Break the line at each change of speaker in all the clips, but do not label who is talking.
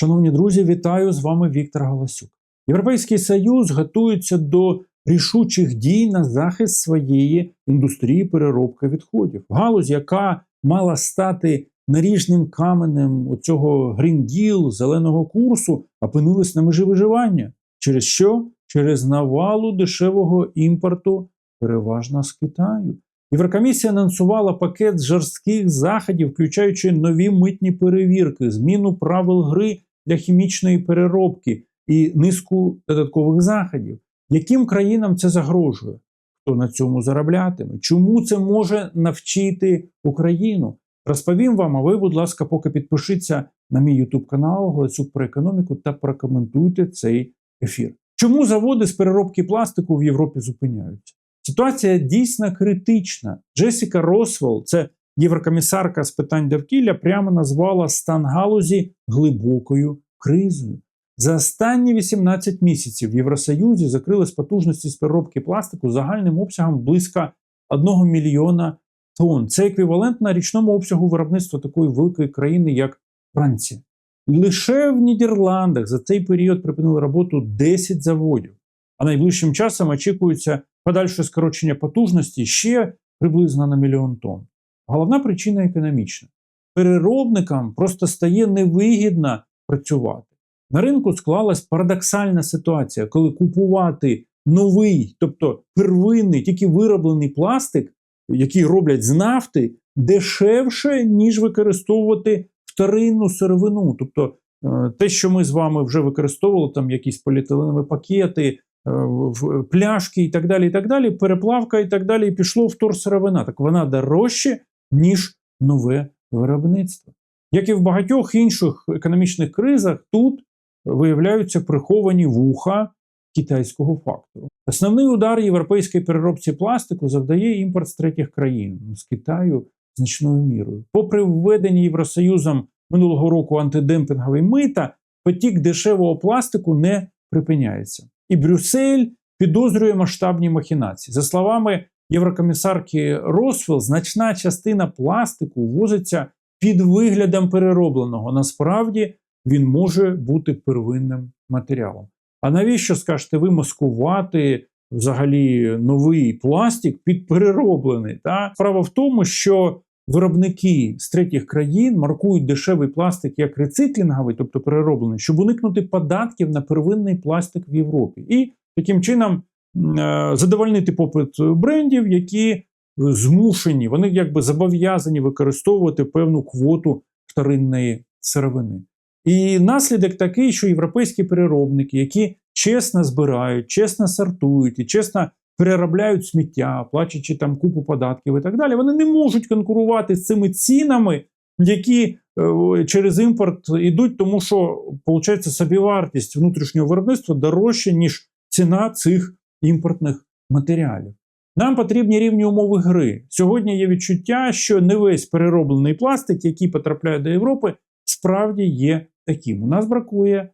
Шановні друзі, вітаю з вами Віктор Галасюк. Європейський Союз готується до рішучих дій на захист своєї індустрії переробки відходів. Галузь, яка мала стати наріжним каменем оцього Deal, зеленого курсу, опинилась на межі виживання. Через що? Через навалу дешевого імпорту, переважно з Китаю. Єврокомісія анонсувала пакет жорстких заходів, включаючи нові митні перевірки, зміну правил гри для хімічної переробки і низку додаткових заходів. Яким країнам це загрожує? Хто на цьому зароблятиме? Чому це може навчити Україну? Розповім вам, а ви, будь ласка, поки підпишіться на мій YouTube канал Голосюк про економіку та прокоментуйте цей ефір. Чому заводи з переробки пластику в Європі зупиняються? Ситуація дійсно критична. Джесіка Росвелл, це єврокомісарка з питань довкілля, прямо назвала стан галузі глибокою кризою. За останні 18 місяців в Євросоюзі закрились потужності з переробки пластику загальним обсягом близько 1 мільйона тонн. Це еквівалентно річному обсягу виробництва такої великої країни, як Франція. Лише в Нідерландах за цей період припинили роботу 10 заводів, а найближчим часом очікується подальше скорочення потужності ще приблизно на мільйон тонн. Головна причина економічна. Переробникам просто стає невигідно працювати. На ринку склалась парадоксальна ситуація, коли купувати новий, тобто первинний, тільки вироблений пластик, який роблять з нафти, дешевше, ніж використовувати вторинну сировину. Тобто е, те, що ми з вами вже використовували, там якісь поліетиленові пакети, е, пляшки і так далі, і так далі, переплавка і так далі, і пішло вторсировина. Так вона дорожче, ніж нове виробництво. Як і в багатьох інших економічних кризах, тут виявляються приховані вуха китайського фактору. Основний удар європейській переробці пластику завдає імпорт з третіх країн з Китаю значною мірою. Попри введені Євросоюзом минулого року антидемпінгові мита, потік дешевого пластику не припиняється. І Брюссель підозрює масштабні махінації. За словами єврокомісарки Росвелл, значна частина пластику ввозиться під виглядом переробленого. Насправді він може бути первинним матеріалом. А навіщо скажете ви маскувати взагалі новий пластик під перероблений? Та справа в тому, що виробники з третіх країн маркують дешевий пластик як рециклінговий, тобто перероблений, щоб уникнути податків на первинний пластик в Європі, і таким чином задовольнити попит брендів, які змушені, вони якби зобов'язані використовувати певну квоту вторинної сировини. І наслідок такий, що європейські переробники, які чесно збирають, чесно сортують і чесно переробляють сміття, плачучи там купу податків і так далі, вони не можуть конкурувати з цими цінами, які е, через імпорт йдуть, тому що виходить собівартість внутрішнього виробництва дорожча, ніж ціна цих імпортних матеріалів. Нам потрібні рівні умови гри. Сьогодні є відчуття, що не весь перероблений пластик, який потрапляє до Європи, справді є таким. У нас бракує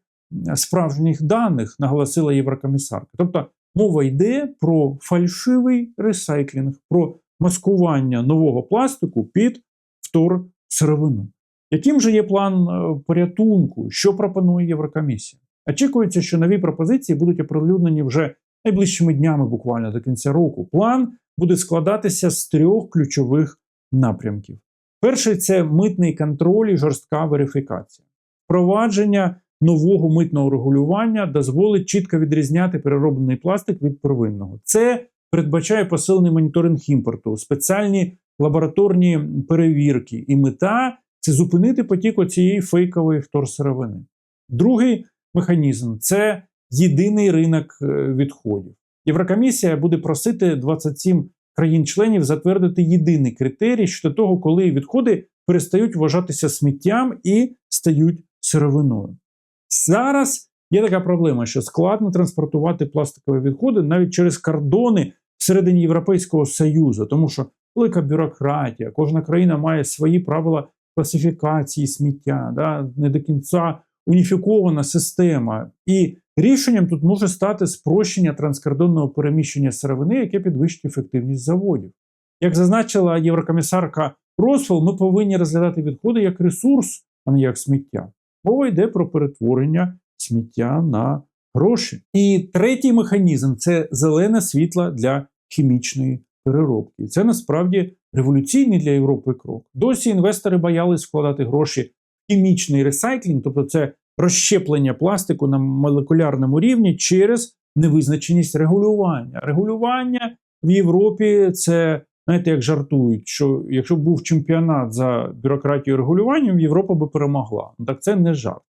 справжніх даних, наголосила Єврокомісарка. Тобто мова йде про фальшивий ресайклінг, про маскування нового пластику під вторсировину. Яким же є план е, порятунку? Що пропонує Єврокомісія? Очікується, що нові пропозиції будуть оприлюднені вже найближчими днями, буквально до кінця року. План буде складатися з трьох ключових напрямків. Перший це митний контроль і жорстка верифікація. Впровадження нового митного регулювання дозволить чітко відрізняти перероблений пластик від первинного. Це передбачає посилений моніторинг імпорту, спеціальні лабораторні перевірки. І мета це зупинити потік оцієї фейкової вторсировини. Другий механізм це єдиний ринок е, відходів. Єврокомісія буде просити 27 країн-членів затвердити єдиний критерій щодо того, коли відходи перестають вважатися сміттям і стають сировиною. Зараз є така проблема, що складно транспортувати пластикові відходи навіть через кордони всередині Європейського Союзу, тому що велика бюрократія, кожна країна має свої правила класифікації сміття, да, не до кінця уніфікована система. І рішенням тут може стати спрощення транскордонного переміщення сировини, яке підвищить ефективність заводів. Як зазначила єврокомісарка Росвелл, ми повинні розглядати відходи як ресурс, а не як сміття. Мова йде про перетворення сміття на гроші. І третій механізм це зелене світло для хімічної переробки. Це насправді революційний для Європи крок. Досі інвестори боялись вкладати гроші хімічний ресайклінг, тобто це розщеплення пластику на молекулярному рівні через невизначеність регулювання. Регулювання в Європі це, знаєте, як жартують, що якщо б був чемпіонат за бюрократію регулюванням, Європа би перемогла. Ну так це не жарт.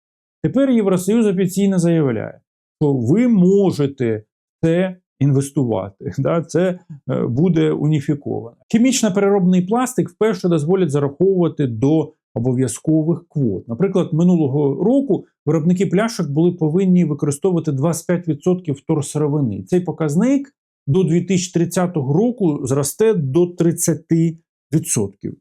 Тепер Євросоюз офіційно заявляє, що ви можете це інвестувати. Да? Це е, буде уніфіковано. Хімічно-переробний пластик вперше дозволять зараховувати до обов'язкових квот. Наприклад, минулого року виробники пляшок були повинні використовувати 25% вторсировини. Цей показник до 2030 року зросте до 30%.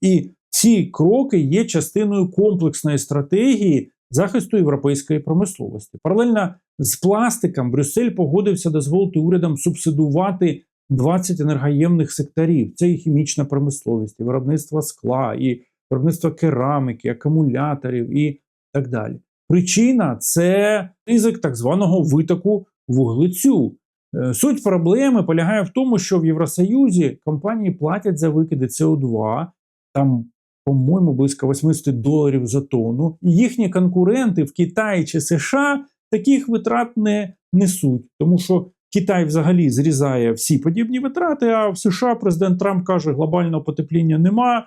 І ці кроки є частиною комплексної стратегії захисту європейської промисловості. Паралельно з пластиком Брюссель погодився дозволити урядам субсидувати 20 енергоємних секторів. Це і хімічна промисловість, і виробництво скла, і виробництво кераміки, акумуляторів і так далі. Причина це ризик так званого витоку вуглецю. Е, Суть проблеми полягає в тому, що в Євросоюзі компанії платять за викиди СО2, там, по-моєму, близько 80 доларів за тонну, і їхні конкуренти в Китаї чи США таких витрат не несуть, тому що Китай взагалі зрізає всі подібні витрати. А в США президент Трамп каже, глобального потепління нема, е,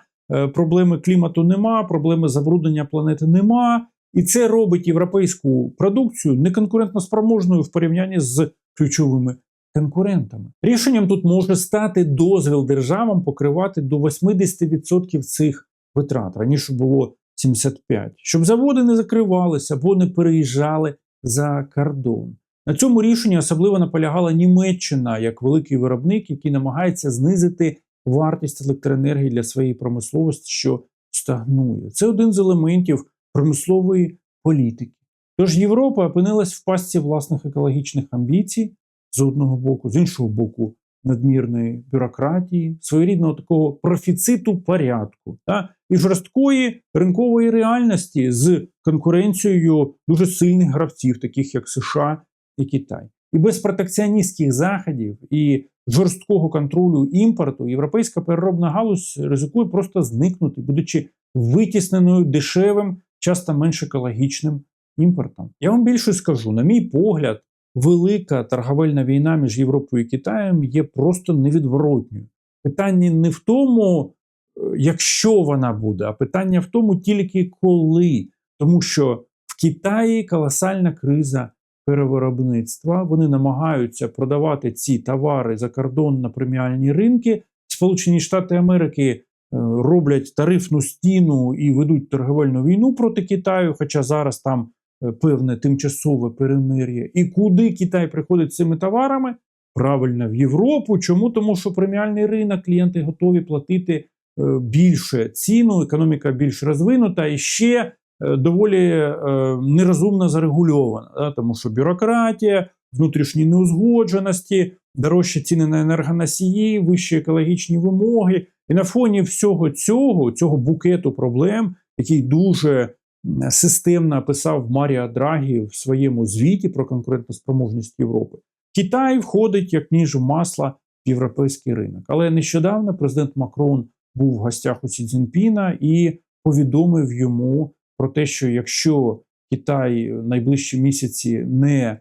проблеми клімату нема, проблеми забруднення планети нема. І це робить європейську продукцію неконкурентноспроможною в порівнянні з ключовими конкурентами. Рішенням тут може стати дозвіл державам покривати до 80% цих витрат. Раніше було 75%. Щоб заводи не закривалися або не переїжджали за кордон. На цьому рішенні особливо наполягала Німеччина як великий виробник, який намагається знизити вартість електроенергії для своєї промисловості, що стагнує. Це один з елементів промислової політики. Тож Європа опинилась в пастці власних екологічних амбіцій з одного боку, з іншого боку, надмірної бюрократії, своєрідного такого профіциту порядку та, і жорсткої ринкової реальності з конкуренцією дуже сильних гравців, таких як США і Китай. І без протекціоністських заходів і жорсткого контролю імпорту європейська переробна галузь ризикує просто зникнути, будучи витісненою дешевим, часто менш екологічним імпортом. Я вам більше скажу, на мій погляд, велика торговельна війна між Європою і Китаєм є просто невідворотньою. Питання не в тому, е, якщо вона буде, а питання в тому, тільки коли. Тому що в Китаї колосальна криза перевиробництва. Вони намагаються продавати ці товари за кордон на преміальні ринки. Сполучені Штати Америки е, роблять тарифну стіну і ведуть торговельну війну проти Китаю, хоча зараз там е, певне тимчасове перемир'я. І куди Китай приходить з цими товарами? Правильно, в Європу. Чому? Тому що преміальний ринок клієнти готові платити е, більше ціну, економіка більш розвинута і ще доволі е, нерозумно зарегульована, да, тому що бюрократія, внутрішні неузгодженості, дорожчі ціни на енергоносії, вищі екологічні вимоги. І на фоні всього цього, цього букету проблем, який дуже системно описав Маріа Драгі в своєму звіті про конкурентоспроможність Європи, Китай входить як ніж в масло в європейський ринок. Але нещодавно президент Макрон був в гостях у Сі Цзіньпіна і повідомив йому про те, що якщо Китай найближчі місяці не е,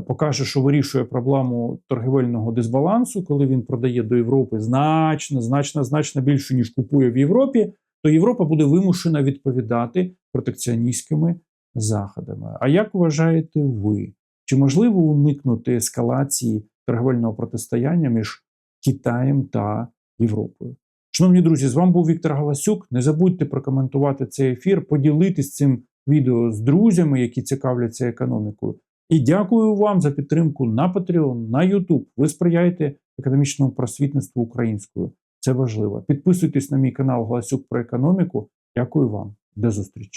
покаже, що вирішує проблему торгівельного дисбалансу, коли він продає до Європи значно, значно, значно більше, ніж купує в Європі, то Європа буде вимушена відповідати протекціоністськими заходами. А як вважаєте ви? Чи можливо уникнути ескалації торговельного протистояння між Китаєм та Європою? Шановні друзі, з вами був Віктор Галасюк. Не забудьте прокоментувати цей ефір, поділитись цим відео з друзями, які цікавляться економікою. І дякую вам за підтримку на Patreon, на YouTube. Ви сприяєте економічному просвітництву українською. Це важливо. Підписуйтесь на мій канал Галасюк про економіку. Дякую вам. До зустрічі.